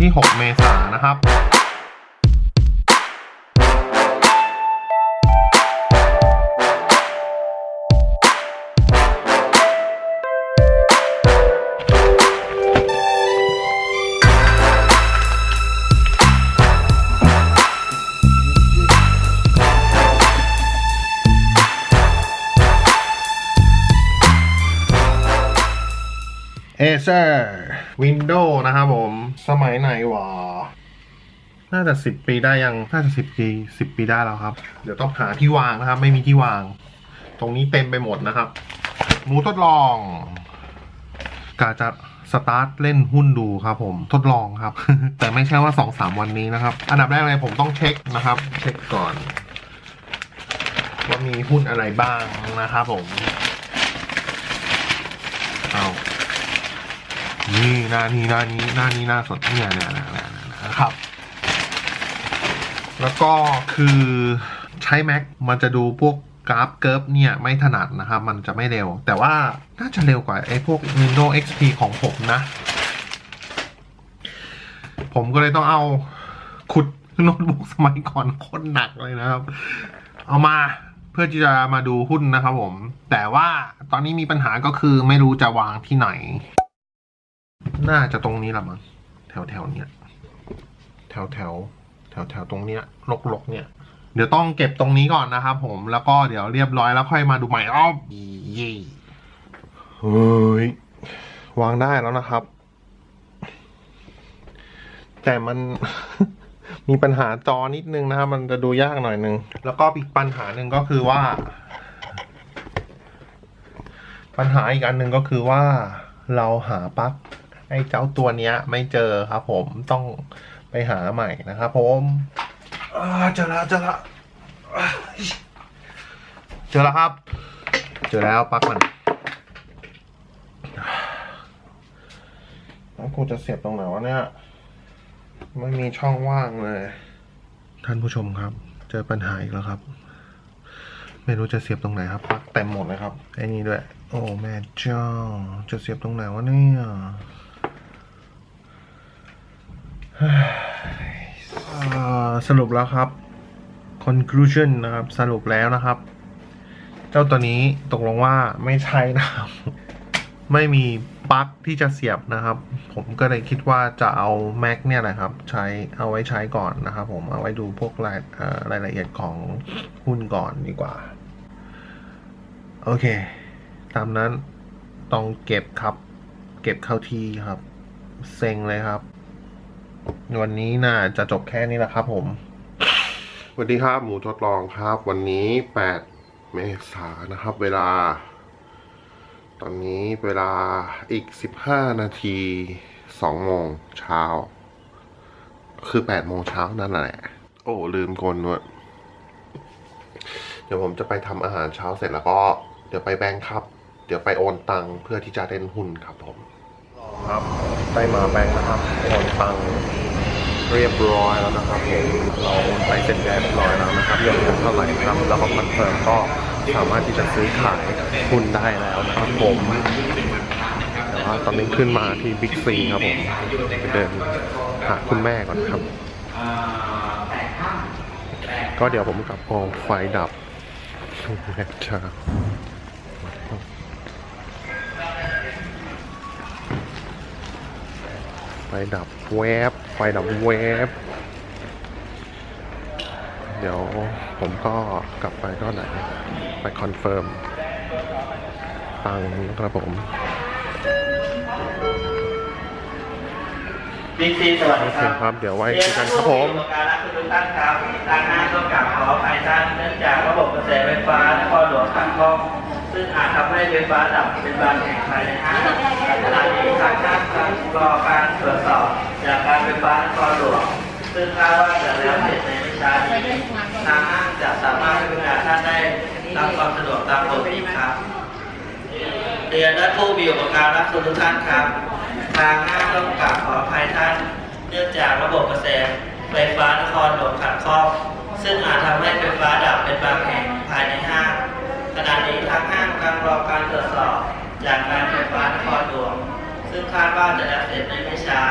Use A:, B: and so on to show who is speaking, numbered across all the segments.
A: ที่ 6 เมษายนนะครับเอเซอร์ วินโดว์นะครับผม สมัยไหนวะน่าจะสิบปีได้ยัง น่าจะสิบปีสิบปีได้แล้วครับ เดี๋ยวต้องหาที่วางนะครับ ไม่มีที่วาง ตรงนี้เต็มไปหมดนะครับ หมูทดลองกาจะสตาร์ทเล่นหุ้นดูครับผมทดลองครับ แต่ไม่ใช่ว่าสองสามวันนี้นะครับ อันดับแรกเลยผมต้องเช็คนะครับ เช็คก่อน ว่ามีหุ้นอะไรบ้างนะครับผม เอา นี่หน้านี้หน้านี้หน้านี้หน้าสดเนี่ยเนี่ยเนี่ยเนี่ยเนี่ยนะครับ แล้วก็คือใช้ Mac มันจะดูพวกกราฟเกิร์ฟเนี่ยไม่ถนัดนะครับ มันจะไม่เร็ว แต่ว่าน่าจะเร็วกว่าไอ้พวก Windows XP ของผมนะ ผมก็เลยต้องเอาขุดโน้ตบุ๊กสมัยก่อนโคตรหนักเลยนะครับ เอามาเพื่อที่จะมาดูหุ้นนะครับผม แต่ว่าตอนนี้มีปัญหาก็คือไม่รู้จะวางที่ไหน น่าจะตรงนี้ละมั้งแถวแถวๆเนี้ยแถวแถวแถวแถวๆตรงเนี้ยลกลกๆเนี่ย เดี๋ยวต้องเก็บตรงนี้ก่อนนะครับผมแล้วก็เดี๋ยวเรียบร้อยแล้วค่อยมาดูใหม่อ้าวเย่เฮ้ยวางได้แล้วนะครับ แต่มันมีปัญหาจอนิดนึงนะครับ มันจะดูยากหน่อยนึง แล้วก็อีกปัญหาหนึ่งก็คือว่า ปัญหาอีกอันหนึ่งก็คือว่า เราหาปลั๊ก ไอ้เจ้าตัวเนี้ย ไม่เจอครับผมต้องไปหาใหม่นะครับผมอ่าเจอแล้วเจอแล้วอ่าเจอแล้วครับ เจอแล้วปลั๊กมันแล้วกูจะเสียบตรงไหนวะเนี่ย ไม่มีช่องว่างเลย ท่านผู้ชมครับ เจอปัญหาอีกแล้วครับ ไม่รู้จะเสียบตรงไหนครับปลั๊กเต็มหมดเลยครับไอ้นี่ด้วย โอ้แม่เจ้าจะเสียบตรงไหนวะเนี่ยเฮ้ยอ่า สรุปแล้วครับ conclusion นะครับ สรุปแล้วนะครับ เจ้าตัวนี้ตกลงว่าไม่ใช่นะครับ ไม่มีปลั๊กที่จะเสียบนะครับ ผมก็เลยคิดว่าจะเอา Mac เนี่ยแหละครับ ใช้เอาไว้ใช้ก่อนนะครับ ผมเอาไว้ดูพวกรายรายละเอียดของหุ้นก่อนดีกว่า โอเค ตามนั้นต้องเก็บครับ เก็บเข้าที่ครับ เซ็งเลยครับ วันนี้น่าจะจบแค่นี้แหละครับผมสวัสดีครับหมูทดลองครับ วันนี้8เมษายนนะครับ เวลา ตอนนี้เวลาอีก15นาที2โมงเช้า คือ8โมงเช้านั่นแหละ โอ้ลืมกนนวดเดี๋ยวผมจะไปทำอาหารเช้าเสร็จแล้วก็ เดี๋ยวไปแบงค์ครับ เดี๋ยวไปโอนตังค์เพื่อที่จะเล่นหุ้นครับผมครับ ได้มาแบงค์นะครับโอนตังเรียบร้อยแล้วนะครับผมเราโอนไปเสร็จเรียบร้อยแล้วนะครับยอดเงินเท่าไหร่ครับแล้วก็คอนเฟิร์มก็สามารถที่จะซื้อขายหุ้นได้แล้วนะครับผมแต่ว่าตอนนี้ขึ้นมาที่บิ๊กซีครับผมไปเดินหาคุณแม่ก่อนครับ ก็เดี๋ยวผมกลับกองไฟดับแม่จ้า ไฟดับแวบ ไฟดับแวบ เดี๋ยวผมก็กลับไปก็ไหน ไปคอนเฟิร์มตังค์นะครับผม
B: บิ๊กซีสวัสดี
A: โอ
B: ค
A: เครับครับ เดี๋ยวไว้คุยกันครับผม
B: เรียนผู้มีอุปการะทุกท่านครับทางห้างต้องกลับขออภัยท่านเนื่องจากระบบกระแสไฟฟ้านครหลวงขัดข้อง ซึ่งอาจทำให้ไฟฟ้าดับเป็นบางแห่งภายในห้างขณะนี้ทางห้างกำลังรอการตรวจสอบจากการไฟฟ้านครหลวงซึ่งคาดว่าจะแล้วเสร็จในไม่ช้านี้ทางห้างจะสามารถให้บริการท่านได้รับความสะดวกตามปกติครับเรียนท่านผู้มีอุปการะทุกท่านครับ ทางห้างต้องกราบขออภัยท่าน เนื่องจากระบบกระแสไฟฟ้านครหลวงขัดข้องซึ่งอาจทำให้ไฟฟ้าดับ จสอบจากการไฟฟ้านครหลวง ซึ่งคาดว่าจะแล้วเสร็จในไม่ช้า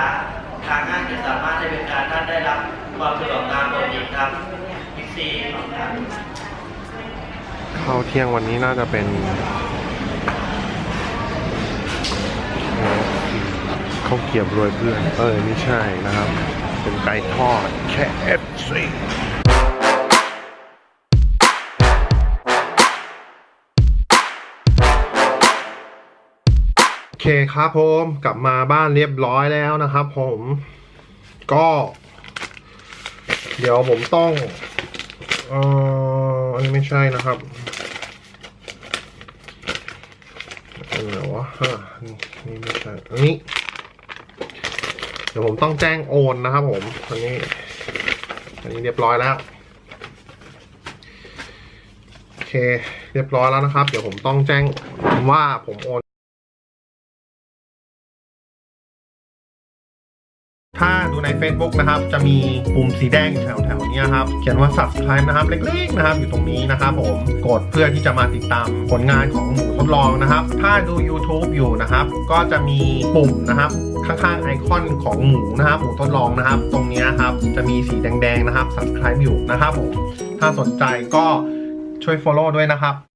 B: ทางห้างจะสามารถให้บริการท่านได้รับความสะดวกตามปกติครับบิ๊กซีครับ
A: ข้าวเที่ยงวันนี้น่าจะเป็นข้าวเกรียบโรยเพื่อน เออไม่ใช่นะครับ เป็นไก่ทอดแค่เอฟซีโอเคครับผมกลับมาบ้านเรียบร้อยแล้วนะครับ ผมก็ เดี๋ยวผมต้องเอ่ออันนี้ไม่ใช่นะครับอันไหนวะฮะนี่ไม่ใช่อันนี้ เดี๋ยวผมต้องแจ้งโอนนะครับ ผมอันนี้ อันนี้เรียบร้อยแล้วโอเค เรียบร้อยแล้วนะครับ เดี๋ยวผมต้องแจ้งว่าผมโอน ดูใน Facebook นะครับ จะมีปุ่มสีแดงแถวๆนี้ครับ เขียนว่า subscribe นะครับ เล็กๆนะครับ อยู่ตรงนี้นะครับผม กดเพื่อที่จะมาติดตามผลงานของหมูทดลองนะครับ ถ้าดู YouTube อยู่นะครับ ก็จะมีปุ่มนะครับข้างๆไอคอนของหมูนะครับหมูทดลองนะครับ ตรงนี้ครับจะมีสีแดงๆนะครับ subscribe อยู่นะครับผมถ้าสนใจก็ช่วย follow ด้วยนะครับ